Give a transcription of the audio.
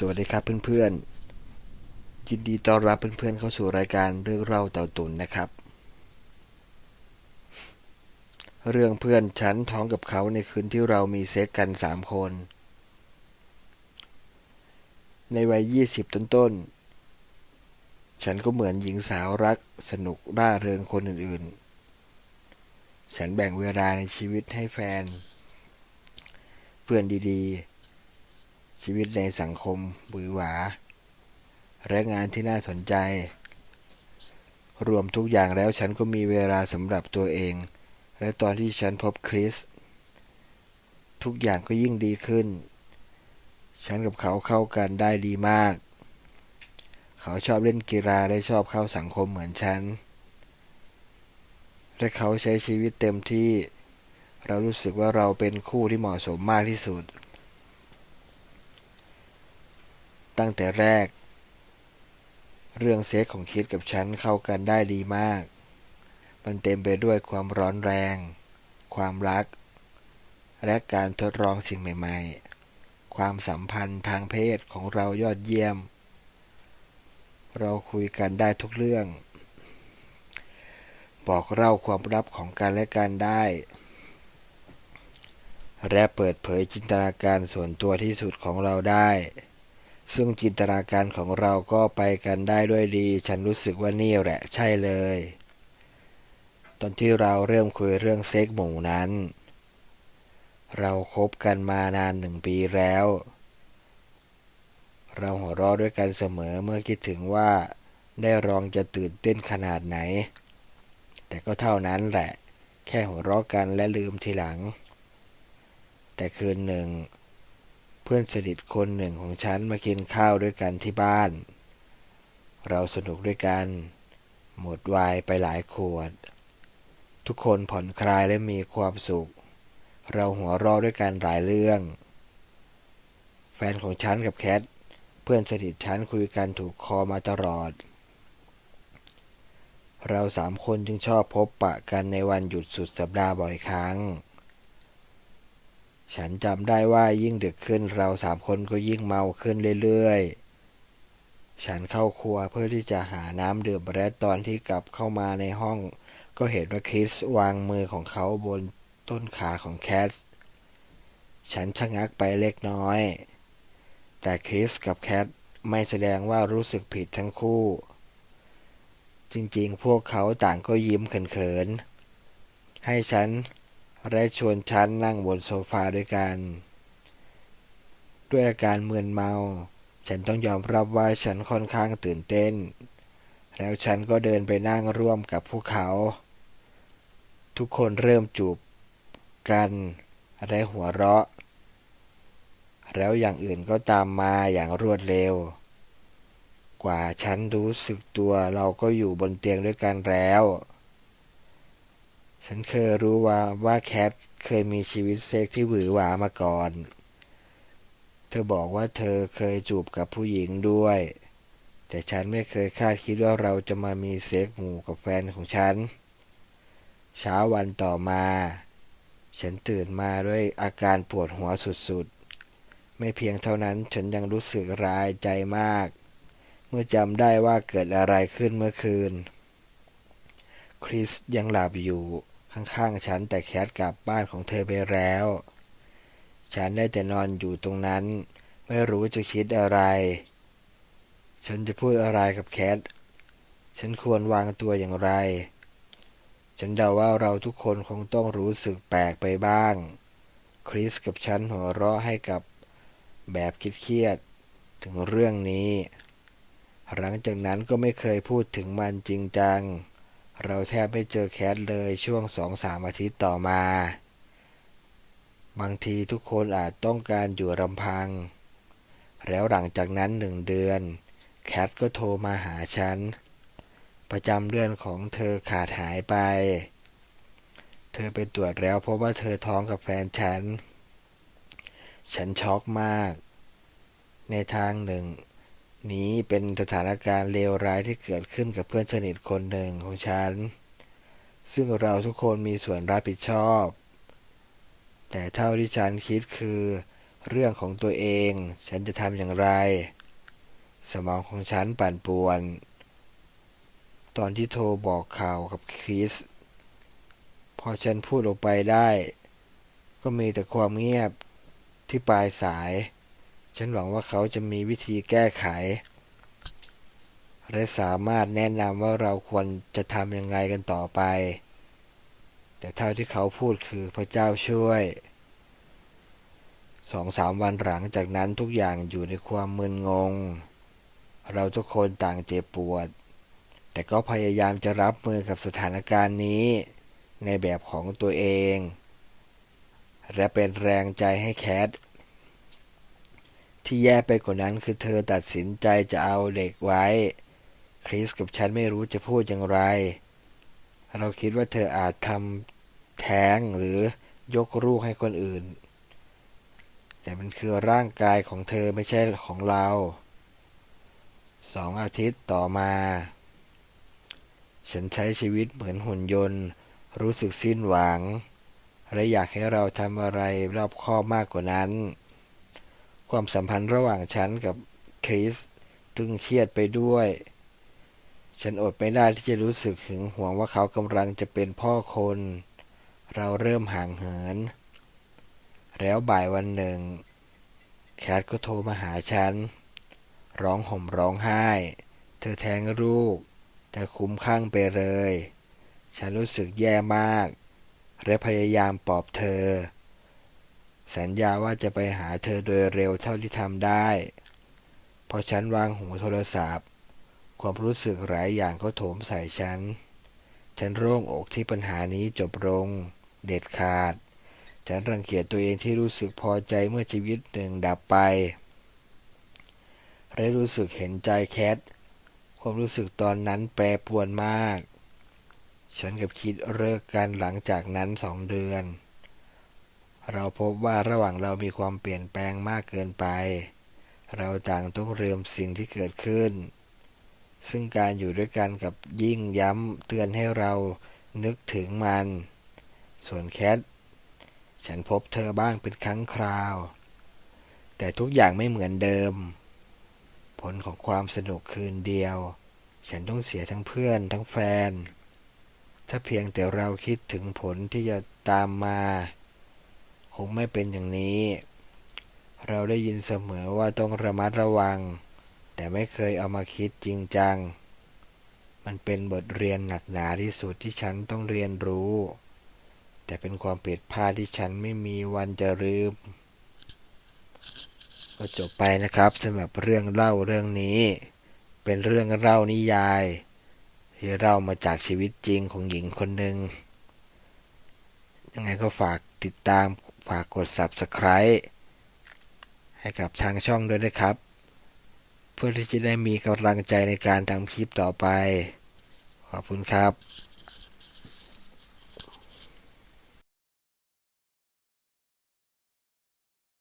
สวัสดีครับเพื่อนๆยินดีต้อนรับเพื่อนๆเข้าสู่รายการเรื่องเล่าเต่าตุนนะครับ เรื่องเพื่อนฉันท้องกับเขาในคืนที่เรามีเซ็กกันสามคน ในวัยยี่สิบต้นๆ ฉันก็เหมือนหญิงสาวรักสนุกร่าเริงคนอื่นๆ ฉันแบ่งเวลาในชีวิตให้แฟน เพื่อนดีๆ ชีวิตในสังคมหวือหวา และงานที่น่าสนใจ รวมทุกอย่างแล้วฉันก็มีเวลาสำหรับตัวเอง และตอนที่ฉันพบคริส ทุกอย่างก็ยิ่งดีขึ้น ฉันกับเขาเข้ากันได้ดีมาก เขาชอบเล่นกีฬาและชอบเข้าสังคมเหมือนฉัน และเขาใช้ชีวิตเต็มที่ เรารู้สึกว่าเราเป็นคู่ที่เหมาะสมมากที่สุด ตั้งแต่แรก เรื่องเซ็กของคิดกับฉันเข้ากันได้ดีมาก มันเต็มไปด้วยความร้อนแรง ความรัก และการทดลองสิ่งใหม่ๆ ความสัมพันธ์ทางเพศของเรายอดเยี่ยม เราคุยกันได้ทุกเรื่อง บอกเล่าความลับของกันและกันได้และเปิดเผยจินตนาการส่วนตัวที่สุดของเราได้ ซึ่งจินตนาการของเราก็ไปกันได้ด้วยดี ฉันรู้สึกว่านี่แหละใช่เลย ตอนที่เราเริ่มคุยเรื่องเซ็กหมู่นั้น เราคบกันมานานหนึ่งปีแล้ว เราหัวเราะด้วยกันเสมอเมื่อคิดถึงว่าได้ลองจะตื่นเต้นขนาดไหน แต่ก็เท่านั้นแหละ แค่หัวเราะกันและลืมทีหลัง แต่คืนหนึ่ง พื่อนสนิทคนหนึ่งของฉันมากินข้าวด้วยกันที่บ้าน เราสนุกด้วยกัน หมดวายไปหลายขวด ทุกคนผ่อนคลายและมีความสุข เราหัวเราะด้วยกันหลายเรื่อง แฟนของฉันกับแคทเพื่อนสนิทฉันคุยกันถูกคอมาตลอด เราสามคนจึงชอบพบปะกันในวันหยุดสุดสัปดาห์บ่อยครั้ง ฉันจำได้ว่ายิ่งดึกขึ้นเราสามคนก็ยิ่งเมาขึ้นเรื่อยๆ ฉันเข้าครัวเพื่อที่จะหาน้ำดื่มและตอนที่กลับเข้ามาในห้อง ก็เห็นว่าคริสวางมือของเขาบนต้นขาของแคท ฉันชะงักไปเล็กน้อย แต่คริสกับแคทไม่แสดงว่ารู้สึกผิดทั้งคู่ จริงๆ พวกเขาต่างก็ยิ้มเขินๆ ให้ฉัน และชวนฉันนั่งบนโซฟาด้วยกัน ด้วยอาการมึนเมา ฉันต้องยอมรับว่าฉันค่อนข้างตื่นเต้น แล้วฉันก็เดินไปนั่งร่วมกับพวกเขา ทุกคนเริ่มจูบกันและหัวเราะ แล้วอย่างอื่นก็ตามมาอย่างรวดเร็ว กว่าฉันรู้สึกตัวเราก็อยู่บนเตียงด้วยกันแล้ว ฉันเคยรู้ว่าว่าแคทเคยมีชีวิตเซ็กที่หวือหวามาก่อน เธอบอกว่าเธอเคยจูบกับผู้หญิงด้วย แต่ฉันไม่เคยคาดคิดว่าเราจะมามีเซ็กหมู่กับแฟนของฉัน เช้าวันต่อมา ฉันตื่นมาด้วยอาการปวดหัวสุดๆ ไม่เพียงเท่านั้นฉันยังรู้สึกร้ายใจมาก เมื่อจำได้ว่าเกิดอะไรขึ้นเมื่อคืน คริสยังหลับอยู่ ข้างๆฉันแต่แคทกลับบ้านของเธอไปแล้ว ฉันได้แต่นอนอยู่ตรงนั้น ไม่รู้จะคิดอะไร ฉันจะพูดอะไรกับแคท ฉันควรวางตัวอย่างไร ฉันเดาว่าเราทุกคนคงต้องรู้สึกแปลกไปบ้าง คริสกับฉันหัวเราะให้กับแบบคิดเครียดถึงเรื่องนี้ หลังจากนั้นก็ไม่เคยพูดถึงมันจริงจัง เราแทบไม่เจอแคทเลยช่วงสองสามอาทิตย์ต่อมา บางทีทุกคนอาจต้องการอยู่ลำพัง แล้วหลังจากนั้นหนึ่งเดือน แคทก็โทรมาหาฉัน ประจำเดือนของเธอขาดหายไป เธอไปตรวจแล้วเพราะว่าเธอท้องกับแฟนฉัน ฉันช็อกมาก ในทางหนึ่ง นี้เป็นสถานการณ์เลวร้ายที่เกิดขึ้นกับเพื่อนสนิทคนหนึ่งของฉัน ซึ่งเราทุกคนมีส่วนรับผิดชอบ แต่เท่าที่ฉันคิดคือ เรื่องของตัวเอง ฉันจะทำอย่างไร สมองของฉันปั่นป่วน ตอนที่โทรบอกข่าวกับคริส พอฉันพูดออกไปได้ ก็มีแต่ความเงียบที่ปลายสาย ฉันหวังว่าเขาจะมีวิธีแก้ไข และสามารถแนะนำว่าเราควรจะทำยังไงกันต่อไป แต่เท่าที่เขาพูดคือพระเจ้าช่วยสองสามวันหลังจากนั้นทุกอย่างอยู่ในความมึนงง เราทุกคนต่างเจ็บปวด แต่ก็พยายามจะรับมือกับสถานการณ์นี้ ในแบบของตัวเอง และเป็นแรงใจให้แคท ที่แย่ไปกว่านั้นคือเธอตัดสินใจจะเอาเด็กไว้ คริสกับฉันไม่รู้จะพูดอย่างไร เราคิดว่าเธออาจทำแท้งหรือยกลูกให้คนอื่น แต่มันคือร่างกายของเธอไม่ใช่ของเรา สองอาทิตย์ต่อมา ฉันใช้ชีวิตเหมือนหุ่นยนต์ รู้สึกสิ้นหวัง และอยากให้เราทำอะไรรอบคอบมากกว่านั้น ความสัมพันธ์ระหว่างฉันกับคริสตึงเครียดไปด้วย ฉันอดไม่ได้ที่จะรู้สึกหึงหวงว่าเขากำลังจะเป็นพ่อคน เราเริ่มห่างเหิน แล้วบ่ายวันหนึ่ง แคทก็โทรมาหาฉัน ร้องห่มร้องไห้ เธอแท้งลูก แต่คุ้มข้างไปเลย ฉันรู้สึกแย่มาก และพยายามปลอบเธอ สัญญาว่าจะไปหาเธอโดยเร็วเท่าที่ทำได้ พอฉันวางหูโทรศัพท์ ความรู้สึกหลายอย่างก็โถมใส่ฉัน ฉันโล่งอกที่ปัญหานี้จบลง เด็ดขาด ฉันรังเกียจตัวเองที่รู้สึกพอใจเมื่อชีวิตหนึ่งดับไป และรู้สึกเห็นใจแคท ความรู้สึกตอนนั้นแปรปรวนมาก ฉันกับคิดเลิกกันหลังจากนั้นสองเดือน เราพบว่าระหว่างเรามีความเปลี่ยนแปลงมากเกินไป เราต่างต้องเรียมสิ่งที่เกิดขึ้น ซึ่งการอยู่ด้วยกันกับยิ่งย้ำเตือนให้เรานึกถึงมัน ส่วนแคท ฉันพบเธอบ้างเป็นครั้งคราว แต่ทุกอย่างไม่เหมือนเดิม ผลของความสนุกคืนเดียว ฉันต้องเสียทั้งเพื่อนทั้งแฟน ถ้าเพียงแต่เราคิดถึงผลที่จะตามมา งไม่เป็นอย่างนี้ เราได้ยินเสมอว่าต้องระมัดระวัง แต่ไม่เคยเอามาคิดจริงจัง มันเป็นบทเรียนหนักหนาที่สุดที่ฉันต้องเรียนรู้ แต่เป็นความผิดพลาดที่ฉันไม่มีวันจะลืมก็จบไปนะครับสำหรับเรื่องเล่าเรื่องนี้ เป็นเรื่องเล่านิยาย ที่เล่ามาจากชีวิตจริงของหญิงคนหนึ่งยังไงก็ฝากติดตาม ฝากกด Subscribe ให้กับทางช่องด้วยนะครับ เพื่อที่จะได้มีกำลังใจในการทำคลิปต่อไป ขอบคุณครับ